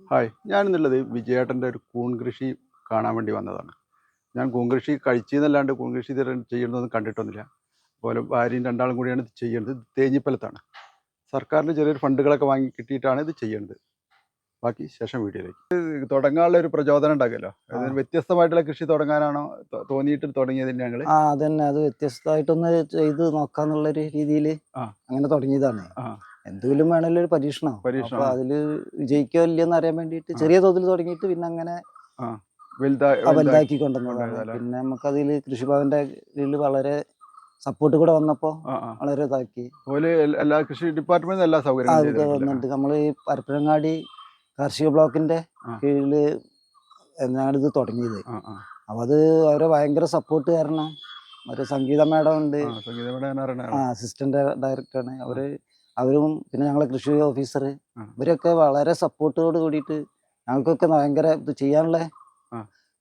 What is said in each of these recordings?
Hi. ഞാനിന്നുള്ളത് വിജയേട്ടന്റെ ഒരു കൂൺ കൃഷി കാണാൻ വേണ്ടി വന്നതാണ്. ഞാൻ കൂൺ കൃഷി കഴിച്ചെന്നല്ലാണ്ട് കൂൺ കൃഷി ചെയ്യുന്നതൊന്നും കണ്ടിട്ടൊന്നുമില്ല. അതുപോലെ ഭാര്യയും രണ്ടാളും കൂടിയാണ് ഇത് ചെയ്യുന്നത്. ഇത് തേഞ്ഞിപ്പലത്താണ്. സർക്കാരിന്റെ ചെറിയൊരു ഫണ്ടുകളൊക്കെ വാങ്ങി കിട്ടിയിട്ടാണ് ഇത് ചെയ്യുന്നത് ബാക്കി ശേഷം വീഡിയോയിലേക്ക്. തുടങ്ങാനുള്ള ഒരു പ്രചോദനം ഉണ്ടാകുമല്ലോ? അതായത് വ്യത്യസ്തമായിട്ടുള്ള കൃഷി തുടങ്ങാനാണോ തോന്നിയിട്ട് തുടങ്ങിയത് ഞങ്ങൾ ആ അതന്നെ. അത് വ്യത്യസ്തമായിട്ടൊന്ന് ചെയ്ത് നോക്കാന്നുള്ളൊരു രീതിയിൽ. അങ്ങനെ തുടങ്ങിയതാണ്. ആ. എന്തെങ്കിലും വേണമല്ലോ ഒരു പരീക്ഷണം. പരീക്ഷണം, അപ്പൊ അതിൽ വിജയിക്കോ ഇല്ലെന്ന് അറിയാൻ വേണ്ടിയിട്ട് ചെറിയ തോതിൽ തുടങ്ങിയിട്ട് പിന്നെ അങ്ങനെ വലുതാ ആ വലുതാക്കി കൊണ്ടുവന്നതാണ്. കൊണ്ടുവന്നതല്ലേ? പിന്നെ നമുക്ക് അതിൽ കൃഷിഭവന്റെ കീഴിൽ വളരെ സപ്പോർട്ട് കൂടെ വന്നപ്പോ ആ ആ. വളരെ ഇതാക്കി. അതുപോലെ എൽ- എല്ലാ കൃഷി ഡിപ്പാർട്ട്മെന്റിൽ എല്ലാ സൗകര്യങ്ങളും? വന്നിട്ട് നമ്മൾ ഈ പരപ്പനങ്ങാടി കാർഷിക ബ്ലോക്കിന്റെ ആ. കീഴിൽ ഞാനിത് തുടങ്ങിയത്. ആ ആ. അപ്പൊ അത് അവരെ ഭയങ്കര സപ്പോർട്ട് കാരണം. ഒരു സംഗീത മേഡം ഉണ്ട്. ആ സംഗീത ഇവിടെ ഞാൻ അറിയണ ആ അസിസ്റ്റന്റ് ഡയറക്ടറാണ് അവർ അവരും പിന്നെ ഞങ്ങളെ കൃഷി ഓഫീസർ ഇവരൊക്കെ വളരെ സപ്പോർട്ടോട് കൂടിയിട്ട് ഞങ്ങൾക്കൊക്കെ ഭയങ്കര ഇത് ചെയ്യാനുള്ള.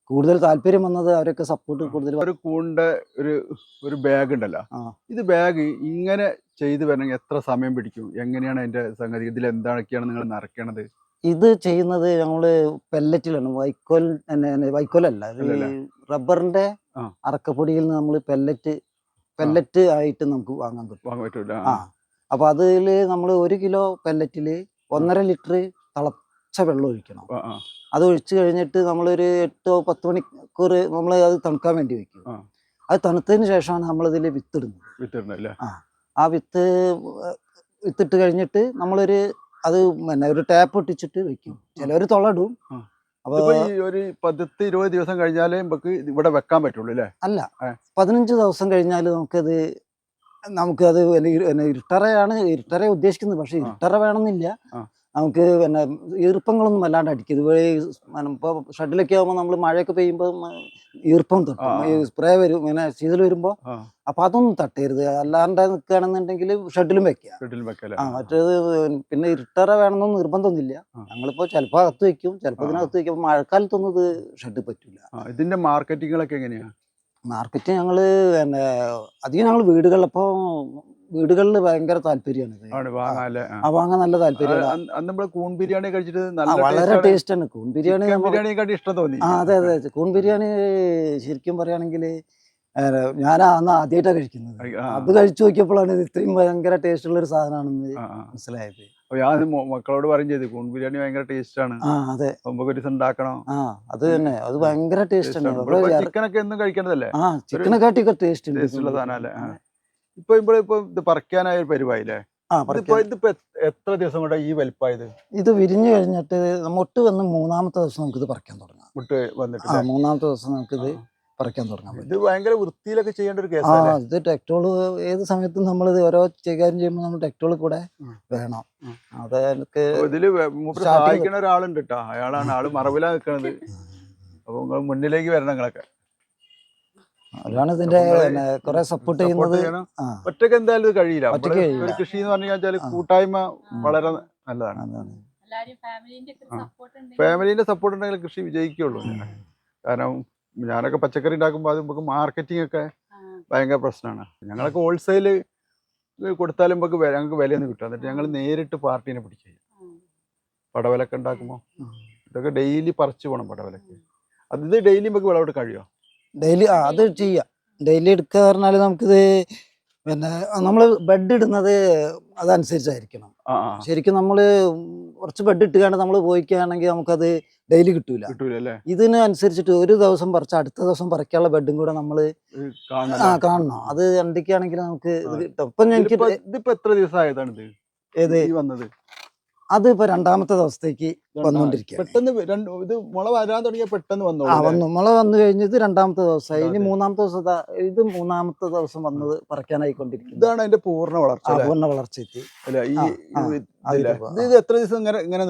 കൂടുതൽ താല്പര്യം വന്നത് അവരൊക്കെ സപ്പോർട്ട് കൂടുതൽ ഒരു കൂണിന്റെ ഒരു ഒരു ബാഗ് ഉണ്ടല്ലോ. ഇത് ബാഗ് ഇങ്ങനെ ചെയ്തു വരണമെങ്കിൽ എത്ര സമയം പിടിക്കും? എങ്ങനെയാണ് അതിന്റെ സംഗതി? ഇതിൽ എന്താണൊക്കെയാണ് നിങ്ങൾ നിറയ്ക്കണത് ഇത് ചെയ്യുന്നത് ഞങ്ങൾ പെല്ലറ്റിലാണ് വൈക്കോൽ വൈക്കോലല്ല. റബ്ബറിന്റെ. അറക്കപ്പൊടിയിൽ നിന്ന് നമ്മൾ പെല്ലറ്റ് പെല്ലറ്റ് ആയിട്ട് നമുക്ക് വാങ്ങാൻ പറ്റൂല. ആ അപ്പൊ അതിൽ നമ്മൾ ഒരു കിലോ പെല്ലറ്റിൽ ഒന്നര ലിറ്റർ തിളച്ച വെള്ളം ഒഴിക്കണം. ആ, ആ, അത് ഒഴിച്ചു കഴിഞ്ഞിട്ട് നമ്മളൊരു എട്ടോ പത്ത് മണിക്കൂർ നമ്മൾ അത് തണുക്കാൻ വേണ്ടി വെക്കും. അത് തണുത്തതിന് ശേഷമാണ് നമ്മളിതിൽ വിത്തിടുന്നത്. വിത്തിടുന്നത് അല്ലേ? ആ. വിത്ത് വിത്തിട്ട് കഴിഞ്ഞിട്ട് നമ്മളൊരു അത് പിന്നെ ഒരു ടാപ്പ് ഒട്ടിച്ചിട്ട് വെക്കും. ചിലവർ തുളടും. ആ. അപ്പൊ ഇതിപ്പോ ഈ ഒരു പത്ത് ഇരുപത് ദിവസം കഴിഞ്ഞാലേ നമുക്ക് ഇവിടെ വെക്കാൻ പറ്റുള്ളൂ അല്ലേ? അല്ല. ആ. പതിനഞ്ച് ദിവസം കഴിഞ്ഞാൽ നമുക്കത് നമുക്കത് പിന്നെ ഇരു- പിന്നെ ഇരുട്ടറയാണ് ഇരുട്ടറ ഉദ്ദേശിക്കുന്നത്. പക്ഷെ. ഇരുട്ടറ വേണമെന്നില്ല. നമുക്ക് പിന്നെ ഈർപ്പങ്ങളൊന്നും അല്ലാണ്ട് അടിക്കും ഇതുവഴി ഇപ്പോൾ ഷട്ടിലൊക്കെ ആകുമ്പോൾ നമ്മൾ മഴയൊക്കെ പെയ്യുമ്പോൾ ഈർപ്പം തട്ടും. ഈ സ്പ്രേ വരും ഇങ്ങനെ ശീതൽ വരുമ്പോൾ ആ. അപ്പൊ അതൊന്നും തട്ടരുത്. അല്ലാണ്ട് നിൽക്കുകയാണെന്നുണ്ടെങ്കിൽ ഷട്ടിലും വെക്കുക ആ മറ്റേത് പിന്നെ ഇരുട്ടറ വേണമെന്നൊന്നും നിർബന്ധമൊന്നുമില്ല. ഞങ്ങളിപ്പോൾ ഞങ്ങളിപ്പോ ചിലപ്പോൾ അകത്ത് വയ്ക്കും ചിലപ്പോൾ. ഇതിനകത്ത് വയ്ക്കും മഴക്കാലത്തൊന്നും ഇത് ഷെഡ് പറ്റില്ല ഇതിന്റെ മാർക്കറ്റിങ്ങുകളൊക്കെ എങ്ങനെയാ? മാർക്കറ്റ് ഞങ്ങൾ പിന്നെ അധികം ഞങ്ങൾ വീടുകളിൽ ഇപ്പോൾ വീടുകളിൽ ഭയങ്കര താല്പര്യമാണ് വാങ്ങാൻ നല്ല താല്പര്യമാണ് കൂൺ ബിരിയാണി കഴിച്ചിട്ട് വളരെ ടേസ്റ്റ് ആണ് കൂൺ ബിരിയാണി ബിരിയാണിയെക്കാട്ടി ഇഷ്ടം തോന്നി. ആ അതെ അതെ. കൂൺ ബിരിയാണി ശരിക്കും പറയുകയാണെങ്കിൽ ഞാൻ അന്ന് ആദ്യമായിട്ടാണ് കഴിക്കുന്നത്. അത് കഴിച്ചു നോക്കിയപ്പോഴാണ് ഇത് ഇത്രയും ഭയങ്കര ടേസ്റ്റ് ഉള്ള ഒരു സാധനമാണെന്ന്. മനസ്സിലായത്. ഞാൻ മക്കളോട് പറയും ചെയ്തു കൂൺ ബിരിയാണി ഭയങ്കര ടേസ്റ്റ് ആണ് അതെ. ഉണ്ടാക്കണം. ആ അത് തന്നെ. അത് ഭയങ്കര ടേസ്റ്റ് ആണ് ചിക്കനൊക്കെ എന്നും കഴിക്കേണ്ടതല്ലേ ആ ചിക്കനെക്കാട്ടിയൊക്കെ ടേസ്റ്റ് ഉണ്ട്. ഇപ്പൊ ഇവിടെ ഇപ്പൊ ഇത് പറിക്കാനായ ഒരു പരിപാടിയില്ലേ? ഇതിപ്പോ എത്ര ദിവസം കൊണ്ട് ഈ വലിപ്പായത്? ഇത് വിരിഞ്ഞു കഴിഞ്ഞിട്ട് മുട്ട് വന്ന് മൂന്നാമത്തെ ദിവസം നമുക്ക് ഇത് പറിക്കാൻ തുടങ്ങാം. മുട്ട് വന്നിട്ട് മൂന്നാമത്തെ ദിവസം നമുക്ക് ഇത് പറിക്കാൻ തുടങ്ങാൻ പറ്റും. ഇത് ഭയങ്കര വൃത്തിയിലൊക്കെ ചെയ്യേണ്ട ഒരു ആ ഇത് ടെക്ടോൾ ഏത് സമയത്തും നമ്മൾ ഇത് ഓരോ കൈകാര്യം ചെയ്യുമ്പോൾ നമ്മൾ ടെക്ടോൾ കൂടെ വേണം. അത് എനിക്ക് ഇതിൽ സഹായിക്കുന്ന ഒരാളുണ്ട് കേട്ടോ അയാളാണ് ആൾ മറവിലാ നിൽക്കുന്നത് അപ്പൊ നിങ്ങൾ മുന്നിലേക്ക് വരണം നിങ്ങളൊക്കെ. അവരാണ് ഇതിന്റെ കുറെ സപ്പോർട്ട് ചെയ്യുന്നത്. ഒറ്റയ്ക്ക് എന്തായാലും ഇത് കഴിയില്ല. ഒരു കൃഷി എന്ന് പറഞ്ഞു കഴിഞ്ഞാൽ. കൂട്ടായ്മ വളരെ നല്ലതാണ്. അതാണ്. ഫാമിലിന്റെ ആ. സപ്പോർട്ട് ഉണ്ട് ഫാമിലിന്റെ സപ്പോർട്ട് ഉണ്ടെങ്കിൽ കൃഷി വിജയിക്കുള്ളൂ. കാരണം ഞാനൊക്കെ പച്ചക്കറി ഉണ്ടാക്കുമ്പോൾ അത് നമുക്ക് മാർക്കറ്റിംഗ് ഒക്കെ ഭയങ്കര പ്രശ്നമാണ് ഞങ്ങളൊക്കെ ഹോൾസെയിൽ കൊടുത്താലും നമുക്ക് ഞങ്ങൾക്ക് വിലയൊന്നും കിട്ടും എന്നിട്ട് ഞങ്ങൾ നേരിട്ട് പാർട്ടീനെ പിടിക്കുക പടവലൊക്കെ ഉണ്ടാക്കുമ്പോൾ ഇതൊക്കെ ഡെയിലി പറിച്ചു പോകണം പടവലക്ക്. അത് ഇത് ഡെയിലി നമുക്ക് വിളവെടുക്കാൻ കഴിയുമോ ഡെയിലി ആ അത് ചെയ്യാം. ഡെയിലി എടുക്കുക പറഞ്ഞാൽ നമുക്കിത് പിന്നെ നമ്മൾ ബെഡ് ഇടുന്നത് അതനുസരിച്ചായിരിക്കണം. ശരിക്കും നമ്മൾ കുറച്ച് ബെഡ് ഇട്ടുകൊണ്ട് നമ്മൾ പോയിക്കുകയാണെങ്കിൽ നമുക്കത് ഡെയിലി കിട്ടൂല. ഇതിന് അനുസരിച്ചിട്ട് ഒരു ദിവസം പറിച്ച അടുത്ത ദിവസം പറിക്കാനുള്ള ബെഡും കൂടെ നമ്മൾ ആ കാണണം. അത് എന്തൊക്കെയാണെങ്കിൽ നമുക്ക് ഇത് ആ. കിട്ടും. ഇപ്പം എനിക്ക് ഇതിപ്പോ എത്ര ദിവസമായതാണ് ഇത് ഏത്? വന്നത്? അത് ഇപ്പൊ രണ്ടാമത്തെ ദിവസത്തേക്ക് വന്നുകൊണ്ടിരിക്കുകയാണ്. പെട്ടെന്ന് രണ്ട് ഇത് മുള വരാൻ തുടങ്ങിയ പെട്ടെന്ന് ആ വന്നു. മുള വന്നു കഴിഞ്ഞത് രണ്ടാമത്തെ ദിവസമായി ഇനി മൂന്നാമത്തെ ദിവസം ഇത് മൂന്നാമത്തെ ദിവസം വന്നത് പറിക്കാനായിക്കൊണ്ടിരിക്കും ഇതാണ് അതിന്റെ പൂർണ വളർച്ച? പൂർണ വളർച്ച എത്തി ഇത് എത്ര ദിവസം ഇങ്ങനെ ഇങ്ങനെ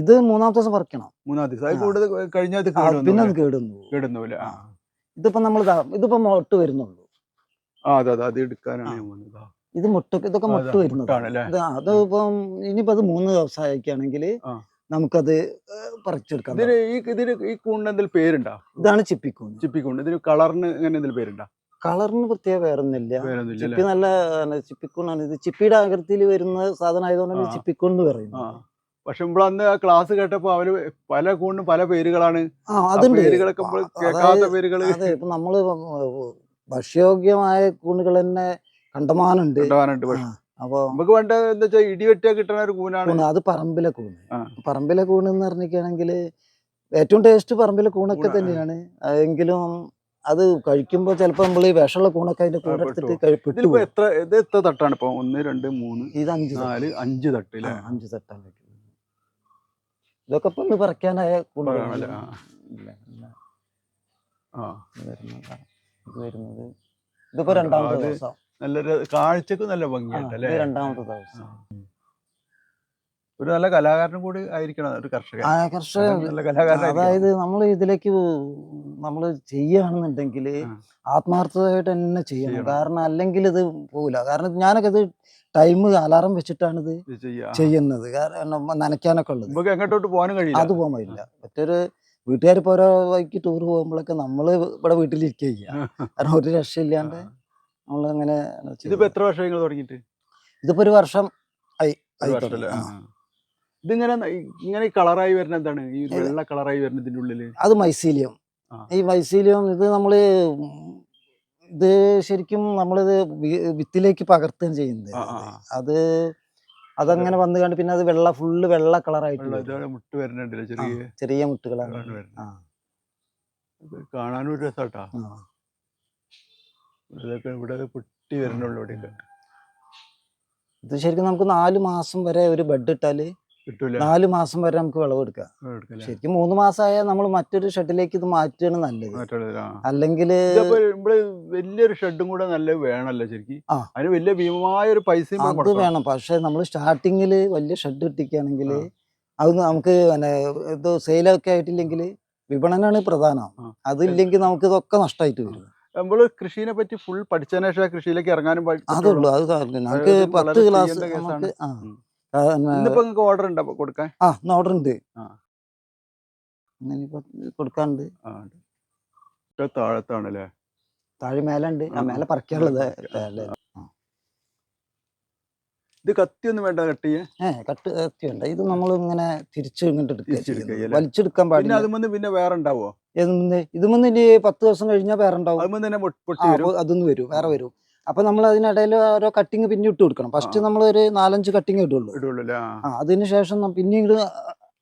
ഇത് മൂന്നാമത്തെ ദിവസം പറിക്കണം. മൂന്നാം ദിവസം. കൂടുതൽ കഴിഞ്ഞ പിന്നെ അത് കേടുന്നു കേടുന്നില്ല. ഇതിപ്പോ നമ്മൾ ഇതിപ്പോ മോട്ട് വരുന്നുള്ളൂ. ആ അതെ അതെ. അത് എടുക്കാനാണ് ഞാൻ വന്നത്. ഇത് മുട്ട ഇതൊക്കെ മുട്ട വരുന്നത്. അത് ഇപ്പം ഇനിയിപ്പോ അത് മൂന്ന് ദിവസം. നമുക്കത് പറിച്ചെടുക്കാം. ഇതിന് ഈ ഇതിന് ഈ കൂണിന് എന്തെങ്കിലും പേരുണ്ടോ? ഇതാണ് ചിപ്പിക്കൂൺ ചിപ്പിക്കൂൺ ഇതിന് കളറിന് അങ്ങനെ എന്തെങ്കിലും പേരുണ്ടോ? കളറിന് പ്രത്യേക വേറൊന്നുമില്ല ചിപ്പി നല്ല ചിപ്പിക്കൂണാണ്. ഇത് ചിപ്പിയുടെ ആകൃതിയിൽ വരുന്ന സാധനം ആയതുകൊണ്ടാണ് ചിപ്പിക്കൂൺ എന്ന് പറയുന്നു പറയുന്നത് പക്ഷെ നമ്മളന്ന് ആ ക്ലാസ് കേട്ടപ്പോ അവർ പല കൂണിനും പല പേരുകളാണ്. പേരുകളൊക്കെ കേൾക്കാത്ത അതെ ഇപ്പൊ നമ്മൾ ഭക്ഷ്യയോഗ്യമായ കൂണുകൾ തന്നെ കണ്ടമാനുണ്ട്. പക്ഷെ അപ്പൊ നമുക്ക് വേണ്ട എന്താ വെച്ചാൽ ഇടിവെട്ടിയാ കിട്ടുന്ന ഒരു കൂനാണ്. കൂണ് അത് പറമ്പിലെ കൂണ്. പറമ്പിലെ കൂണ് എന്ന് പറഞ്ഞിരിക്കുകയാണെങ്കിൽ ഏറ്റവും ടേസ്റ്റ് പറമ്പിലെ കൂണൊക്കെ. തന്നെയാണ്. എങ്കിലും അത് കഴിക്കുമ്പോൾ ചിലപ്പോൾ നമ്മൾ ഈ വിഷമുള്ള കൂണൊക്കെ അതിന്റെ കൂടെ. എടുത്തിട്ട്. എത്ര ഇത് എത്ര തട്ടാണ് ഇപ്പൊ? ഒന്ന് രണ്ട് മൂന്ന് ഇത് അഞ്ച്. നാല് അഞ്ച് തട്ട് അഞ്ച് തട്ടാണ് ഇതൊക്കെ ഇപ്പൊ ഒന്ന് പറിക്കാനായ ഇത് വരുന്നത് ഇതിപ്പോ രണ്ടാമത്തെ ദിവസം. നല്ലൊരു കാഴ്ചക്ക് നല്ല ഭംഗിയുണ്ട് അല്ലേ രണ്ടാമത്തെ ദിവസം. ഒരു നല്ല കലാകാരനും കൂടി ആയിരിക്കണം ഒരു കർഷകൻ. ആ കർഷക നല്ല കലാകാരൻ അതായത് നമ്മൾ ഇതിലേക്ക് നമ്മൾ ചെയ്യുകയാണെന്നുണ്ടെങ്കിൽ. ആത്മാർത്ഥമായിട്ട് തന്നെ ചെയ്യണം. കാരണം അല്ലെങ്കിൽ ഇത് പോകില്ല കാരണം ഞാനൊക്കെ ഇത് ടൈം അലാറം വെച്ചിട്ടാണ് ഇത് ഇത് ചെയ്യാ. ചെയ്യുന്നത്. കാരണം നനയ്ക്കാനൊക്കെ ഉള്ളത്. നമുക്ക് എങ്ങോട്ടോട്ട് പോകാനും കഴിയില്ല. അത് പോകാൻ പറ്റില്ല മറ്റൊരു വീട്ടുകാർ ഇപ്പോൾ ഓരോ വഴിക്ക് ടൂർ പോകുമ്പോഴൊക്കെ നമ്മൾ ഇവിടെ വീട്ടിലിരിക്കുക കാരണം ഒരു രക്ഷയില്ലാണ്ട് നമ്മളങ്ങനെ ഇതിപ്പോ എത്ര വർഷം നിങ്ങൾ തുടങ്ങിയിട്ട് ഇതിപ്പോ ഒരു വർഷം ആയി ആയി തുടങ്ങി. ആ. ഇതിങ്ങനെ ഇങ്ങനെ ഈ കളറായി വരുന്ന എന്താണ് ഈ വെള്ള കളറായി വരുന്ന ഇതിന്റെ ഉള്ളിൽ അത് മൈസീലിയം ആ. ഈ മൈസീലിയം ഇത് നമ്മൾ ഇത് ശരിക്കും നമ്മളിത് വി- വിത്തിലേക്ക് പകർത്തുകയും ചെയ്യുന്നത് ആ, ആ, ആ. അത് അതങ്ങനെ വന്നു കണ്ട് പിന്നെ അത് വെള്ള ഫുള്ള് വെള്ള കളറായിട്ട് വെള്ള വരും. ഇതോടെ മുട്ട് വരുന്നുണ്ടല്ലേ ചെറിയ ചെറിയ മുട്ടുകളാണ് കളറാണ് വരുന്നത്. ആ, ഇത് കാണാനും ഒരു രസാട്ടാ ആ. ഇതൊക്കെ ഇവിടെ പൊട്ടി വരുന്നുള്ളൂ ഇവിടെയൊക്കെ. ഇത് ശരിക്കും നമുക്ക് നാല് മാസം വരെ ഒരു ബെഡ് ഇട്ടാൽ നാല് മാസം വരെ നമുക്ക് വിളവെടുക്കാം എടുക്കല്ലേ? ശരിക്കും മൂന്ന് മാസമായാൽ നമ്മൾ മറ്റൊരു ഷെഡിലേക്ക് ഇത് മാറ്റുകയാണ് നല്ലത്. അല്ലെങ്കിൽ വലിയൊരു ഷെഡും കൂടെ നല്ല വേണമല്ലോ ശരിക്കും. അതിന് വലിയ ഭീമമായ ഒരു പൈസയും ഇവിടെ അത് വേണം. പക്ഷെ നമ്മൾ സ്റ്റാർട്ടിങ്ങിൽ വലിയ ഷെഡ് ഇട്ടിക്കുകയാണെങ്കിൽ. അത് നമുക്ക് പിന്നെ ഇത് സെയിലൊക്കെ ആയിട്ടില്ലെങ്കിൽ വിപണനാണ് പ്രധാനം. അതില്ലെങ്കിൽ നമുക്ക് ഇതൊക്കെ നഷ്ടമായിട്ട് വരും. നമ്മൾ കൃഷിനെ പറ്റി ഫുൾ പഠിച്ചതിനു ശേഷം കൃഷിയിലേക്ക് ഇറങ്ങാനും അതുള്ളൂ അതേ കാരണം ഞങ്ങൾക്ക് പത്ത് ക്ലാസ് ഇന്നിപ്പോ നിങ്ങൾക്ക് ഓർഡർ ഉണ്ടോ കൊടുക്കാൻ? ആ ഓർഡർ ഉണ്ട്. കൊടുക്കാനുണ്ട് താഴത്താണല്ലേ? താഴെ മേലുണ്ട് ആ മേലെ പറിക്കാനുള്ളത്? ഇത് കത്തിയൊന്നും വേണ്ട കട്ട് ചെയ്യാൻ? ഏ കട്ട് എത്തിയുണ്ട് ഇത് നമ്മൾ ഇങ്ങനെ തിരിച്ചു ഇങ്ങോട്ട് എടുക്കുക? വലിച്ചെടുക്കാൻ പിന്നെ പാടില്ല അതുമെന്ന് പിന്നെ വേറെ ഉണ്ടാവോ എന്ന് ഇത് മുന്ന് ഇനി പത്ത് ദിവസം കഴിഞ്ഞാൽ വേറെ ഉണ്ടാവും. അതൊന്നും തന്നെ പൊട്ടി- പൊട്ടി ആ, വരും. അപ്പൊ അതൊന്ന് വരും വേറെ വരും. അപ്പൊ നമ്മൾ അതിനിടയിൽ ഓരോ കട്ടിങ് പിന്നെ ഇട്ട് കൊടുക്കണം. ഫസ്റ്റ് ആ. നമ്മൾ ഒരു നാലഞ്ച് കട്ടിങ് ഇടുള്ളൂ. ഇടുള്ളൂ അല്ലേ? ആ. ആ അതിന് ശേഷം പിന്നെ പിന്നീട്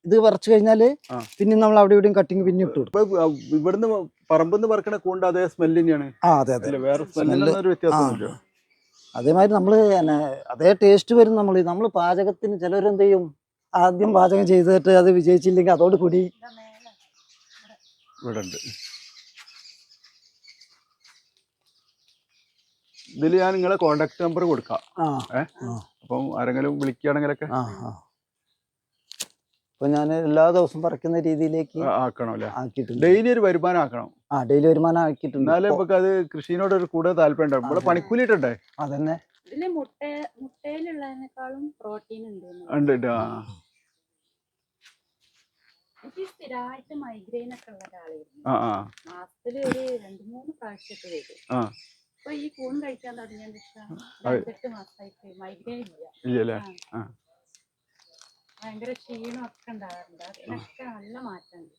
ഇത് പറിച്ചു കഴിഞ്ഞാൽ ആ. പിന്നെ നമ്മൾ അവിടെ ഇവിടെയും കട്ടിങ് പിന്നെ ഇട്ട് കൊടുക്കും. ഇപ്പൊ ഇവിടുന്ന് പറമ്പെന്ന് പറക്കണ കൂണ്ട് അതേ സ്മെല്ല് തന്നെയാണ്. ആ അതെ അതെ. അല്ല? വേറെ സ്മെല്ലിനൊന്നും ഒരു അതേമാതിരി നമ്മൾ അതേ ടേസ്റ്റ് വരും നമ്മൾ നമ്മൾ പാചകത്തിന് ചിലരെന്ത് ചെയ്യും? ആദ്യം പാചകം ചെയ്തിട്ട് അത് വിജയിച്ചില്ലെങ്കിൽ അതോട് കൂടി ഇവിടെ ഉണ്ട് ഇതിൽ ഞാൻ നിങ്ങളെ കോണ്ടാക്ട് നമ്പർ കൊടുക്കാം. അപ്പം ആരെങ്കിലും വിളിക്കുകയാണെങ്കിലൊക്കെ അപ്പൊ ഞാൻ എല്ലാ ദിവസവും പറിക്കുന്ന രീതിയിലേക്ക് ആക്കണം അല്ലേ ആക്കിയിട്ടുണ്ട്. ഡെയിലി ഒരു വരുമാനം ആക്കണം. ആ ഡെയിലി വരുമാനം ആക്കിയിട്ടുണ്ട്. എന്നാലും നമുക്ക് അത് കൃഷിനോട് ഒരു കൂടുതൽ താല്പര്യം ഉണ്ടാവും ഇവിടെ പണിക്കൂലി ഇട്ടണ്ടേ അതന്നെ. ഇതിൽ മുട്ട മുട്ടയിലുള്ളതിനേക്കാളും പ്രോട്ടീൻ ഉണ്ട് ആ. എനിക്ക് സ്ഥിരമായിട്ട് മൈഗ്രെയിൻ ഒക്കെ ഉള്ള ഒരാളായിരുന്നു. ഒരു രണ്ട് മൂന്ന് പ്രാവശ്യമൊക്കെ വരും. ആ. അപ്പൊ ഈ കൂൺ കഴിക്കാൻ മാസമായിട്ട് മൈഗ്രെയിൻ ഇല്ല. ഭയങ്കര ക്ഷീണം ഒക്കെ ഉണ്ടാകാറുണ്ട് അതിനൊക്കെ നല്ല മാറ്റമുണ്ട്.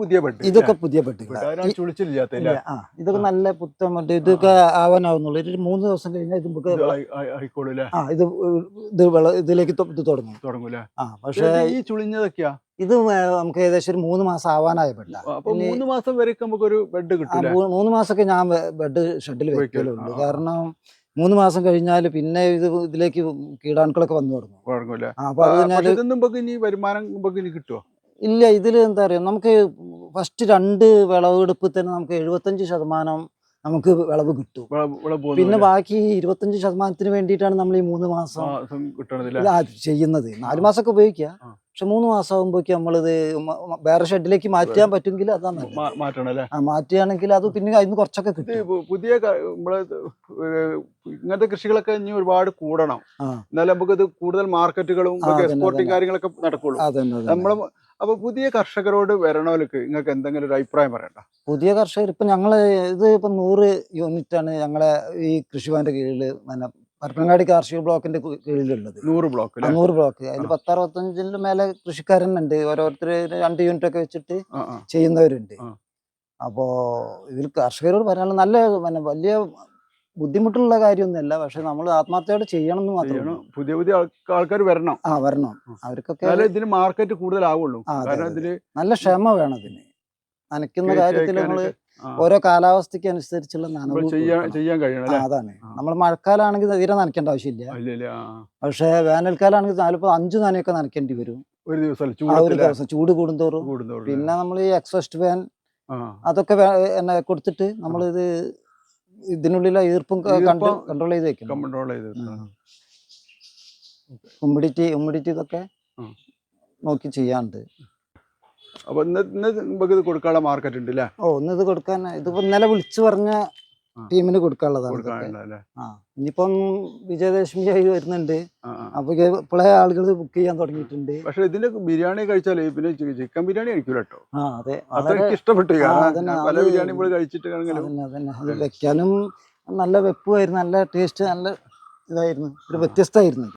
പുതിയ ഇതൊക്കെ പുതിയ പെട്ടികളാ അതിനാണ് ചുളിച്ചില്ലാത്ത ഇല്ല, ആ ഇതൊക്കെ നല്ല പുത്തൻ മറ്റേ ഇതൊക്കെ ആവാനാവുന്നുള്ളൂ. ഒരു മൂന്ന് ദിവസം കഴിഞ്ഞാൽ ഇത് നമുക്ക് ആ ഇത് ഇത് വിള ഇതിലേക്ക് ഇത് തുടങ്ങും. തുടങ്ങൂലേ ആ പക്ഷെ ഈ ചുളിഞ്ഞതൊക്കെയാ? ഇത് നമുക്ക് ഏകദേശം ഒരു മൂന്ന് മാസം ആവാനായ ബെഡ് മൂന്ന് മാസം വരെ നമുക്ക് ഒരു ബെഡ് കിട്ടും മൂന്ന് മാസമൊക്കെ ഞാൻ ബെഡ് ഷെഡിൽ വെക്കൽ. വെക്കലുള്ളൂ. കാരണം മൂന്ന് മാസം കഴിഞ്ഞാൽ പിന്നെ ഇത് ഇതിലേക്ക് കീടാണുക്കളൊക്കെ വന്നു തുടങ്ങും. അപ്പൊ അത് കഴിഞ്ഞാൽ വരുമാനം കിട്ടുമോ ഇല്ല ഇതിൽ എന്താ പറയുക നമുക്ക് ഫസ്റ്റ് രണ്ട് വിളവെടുപ്പ് തന്നെ നമുക്ക് എഴുപത്തഞ്ച് ശതമാനം നമുക്ക് വിളവ് കിട്ടും. പിന്നെ ബാക്കി ഇരുപത്തഞ്ച് ശതമാനത്തിന് വേണ്ടിയിട്ടാണ് നമ്മൾ ഈ മൂന്ന് മാസം ഇത് ചെയ്യുന്നത്. നാല് മാസമൊക്കെ ഉപയോഗിക്കുക. പക്ഷെ മൂന്ന് മാസം ആകുമ്പോഴേക്ക് നമ്മളിത് വേറെ ഷെഡിലേക്ക് മാറ്റാൻ പറ്റുമെങ്കിൽ അതാണ് മാറ്റുകയാണെങ്കിൽ അത് പിന്നെ അതിന് കുറച്ചൊക്കെ കിട്ടും. പുതിയ നമ്മളെ ഇങ്ങനത്തെ കൃഷികളൊക്കെ ഇനി ഒരുപാട് കൂടണം. എന്നാലും നമുക്ക് ഇത് കൂടുതൽ മാർക്കറ്റുകളും എക്സ്പോർട്ടിങ് കാര്യങ്ങളൊക്കെ നടക്കുള്ളൂ. നമ്മൾ അപ്പൊ പുതിയ കർഷകരോട് വരണവർക്ക് നിങ്ങൾക്ക് എന്തെങ്കിലും ഒരു അഭിപ്രായം പറയണ്ട. പുതിയ കർഷകർ ഇപ്പൊ ഞങ്ങൾ ഇത് ഇപ്പൊ നൂറ് യൂണിറ്റ് ആണ് ഞങ്ങളെ ഈ കൃഷിഭവന്റെ കീഴിൽ പരപ്പനങ്ങാടി കാർഷിക ബ്ലോക്കിന്റെ കീഴിലുള്ളത്. നൂറ് ബ്ലോക്ക് നൂറ് ബ്ലോക്ക്. അതിൽ. പത്തറുപത്തഞ്ചിന് മേലെ കൃഷിക്കാരനുണ്ട്. ഓരോരുത്തർ രണ്ട് യൂണിറ്റ് ഒക്കെ വെച്ചിട്ട് ചെയ്യുന്നവരുണ്ട്. അപ്പോ ഇതിൽ കർഷകരോട് പറയാനുള്ള നല്ല വലിയ ബുദ്ധിമുട്ടുള്ള കാര്യമൊന്നുമല്ല. പക്ഷെ നമ്മൾ ആത്മാർത്ഥയോടെ ചെയ്യണം. എന്ന് മാത്രമേ പുതിയ പുതിയ ആൾക്കാർ വരണം. ആ വരണം. അവർക്കൊക്കെ ഇതിന് മാർക്കറ്റ് കൂടുതലാവുള്ളൂ. കാരണം ഇതിൽ നല്ല ക്ഷമ വേണം ഇതിന്. നനയ്ക്കുന്ന കാര്യത്തിൽ ആ, ഓരോ കാലാവസ്ഥയ്ക്ക് അനുസരിച്ചുള്ള നമ്മൾ നനവ് ചെയ്യാൻ കഴിയണം അതാണ്. നമ്മൾ മഴക്കാലാണെങ്കിൽ തീരെ നനയ്ക്കേണ്ട ആവശ്യമില്ല. പക്ഷേ വേനൽക്കാലാണെങ്കിൽ നാലിപ്പോ അഞ്ചു നനയൊക്കെ നനയ്ക്കേണ്ടി വരും. ഒരു ദിവസം ഒരു ദിവസം ചൂട് കൂടുന്തോറും. പിന്നെ നമ്മൾ ഈ എക്സോസ്റ്റ് ഫാൻ അതൊക്കെ എന്നെ കൊടുത്തിട്ട് നമ്മളിത് ഇതിനുള്ളിലെ ഈർപ്പം കൺട്രോൾ ചെയ്ത് വെക്കും കൺട്രോൾ ചെയ്ത് ഹ്യൂമിഡിറ്റി ഹ്യൂമിഡിറ്റി ഇതൊക്കെ. നോക്കി ചെയ്യാണ്ട് അപ്പൊ ഇന്ന് ഇന്ന് നമുക്ക് ഇത് കൊടുക്കാനുള്ള മാർക്കറ്റ് ഉണ്ട് അല്ലേ ഓ ഒന്ന് ഇത് കൊടുക്കാൻ ഇതിപ്പോ ഇന്നലെ വിളിച്ചു പറഞ്ഞ. ടീമിന് കൊടുക്കാനുള്ളതാണ് ഇതൊക്കെ. കൊടുക്കാനുള്ള അല്ലേ ആ ഇനിയിപ്പം വിജയദശമി ആയി വരുന്നുണ്ട്. ആ, ആ. അപ്പൊ ഇപ്പോഴേ ആളുകൾ ബുക്ക് ചെയ്യാൻ തുടങ്ങിയിട്ടുണ്ട്. പക്ഷെ ഇതിന്റെ ബിരിയാണി കഴിച്ചാലേ പിന്നെ ചിക്കൻ ബിരിയാണി കഴിക്കൂല കേട്ടോ ആ അതെ. അത്ര വളരെ എനിക്ക് ഇഷ്ടപ്പെട്ടു. ആ, കാരണം അതന്നെ, ഞാൻ പല അത് ബിരിയാണി കഴിച്ചിട്ട് കഴിച്ചിട്ടാണെങ്കിലും അതന്നെ അതന്നെ. അത് വെക്കാനും നല്ല വെപ്പുമായിരുന്നു. നല്ല ടേസ്റ്റ് നല്ല ഇതായിരുന്നു. ഒരു വ്യത്യസ്തമായിരുന്നു.